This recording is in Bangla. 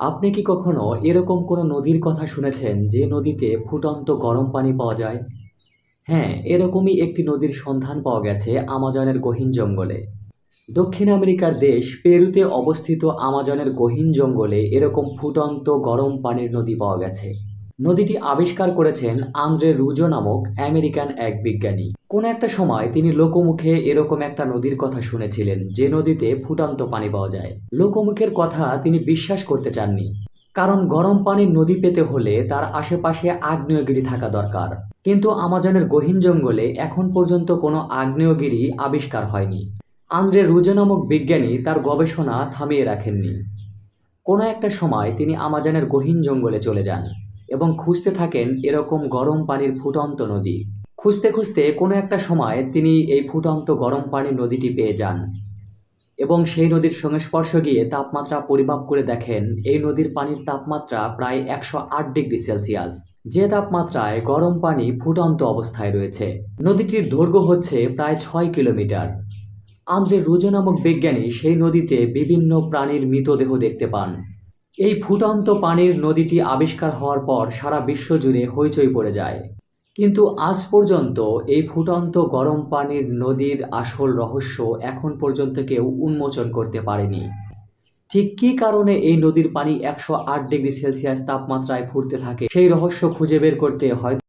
আপনি কি কখনো এরকম কোনো নদীর কথা শুনেছেন যে নদীতে ফুটন্ত গরম পানি পাওয়া যায়? হ্যাঁ এরকমই একটি নদীর সন্ধান পাওয়া গেছে আমাজনের গহীন জঙ্গলে। দক্ষিণ আমেরিকার দেশ পেরুতে অবস্থিত আমাজনের গহীন জঙ্গলে এরকম ফুটন্ত গরম পানির নদী পাওয়া গেছে। নদীটি আবিষ্কার করেছেন আন্দ্রে রুজো নামক আমেরিকান এক বিজ্ঞানী। কোন একটা সময় তিনি লোকমুখে এরকম একটা নদীর কথা শুনেছিলেন, যে নদীতে ফুটান্ত পানি পাওয়া যায়। লোকমুখের কথা তিনি বিশ্বাস করতে চাননি। কারণ গরম পানির নদী পেতে হলে তার আশেপাশে আগ্নেয়গিরি থাকা দরকার। কিন্তু আমাজনের গহীন জঙ্গলে এখন পর্যন্ত কোনো আগ্নেয়গিরি আবিষ্কার হয়নি। আন্দ্রে রুজো নামক বিজ্ঞানী তার গবেষণা থামিয়ে রাখেননি। কোনো একটা সময় তিনি আমাজনের গহীন জঙ্গলে চলে যান। এবং খুঁজতে থাকেন এরকম গরম পানির ফুটন্ত নদী। খুঁজতে খুঁজতে কোনো একটা সময় তিনি এই ফুটন্ত গরম পানির নদীটি পেয়ে যান এবং সেই নদীর সংস্পর্শ গিয়ে তাপমাত্রা পরিমাপ করে দেখেন এই নদীর পানির তাপমাত্রা প্রায় একশো আট ডিগ্রি সেলসিয়াস, যে তাপমাত্রায় গরম পানি ফুটন্ত অবস্থায় রয়েছে। নদীটির দৈর্ঘ্য হচ্ছে প্রায় ছয় কিলোমিটার। আন্দ্রে রুজো নামক বিজ্ঞানী সেই নদীতে বিভিন্ন প্রাণীর মৃতদেহ দেখতে পান। এই ফুটন্ত পানির নদীটি আবিষ্কার হওয়ার পর সারা বিশ্ব জুড়ে হইচই পড়ে যায়। কিন্তু আজ পর্যন্ত এই ফুটন্ত গরম পানির নদীর আসল রহস্য এখন পর্যন্ত কেউ উন্মোচন করতে পারেনি। ঠিক কী কারণে এই নদীর পানি একশো আট ডিগ্রি সেলসিয়াস তাপমাত্রায় ফুটতে থাকে সেই রহস্য খুঁজে বের করতে হয়তো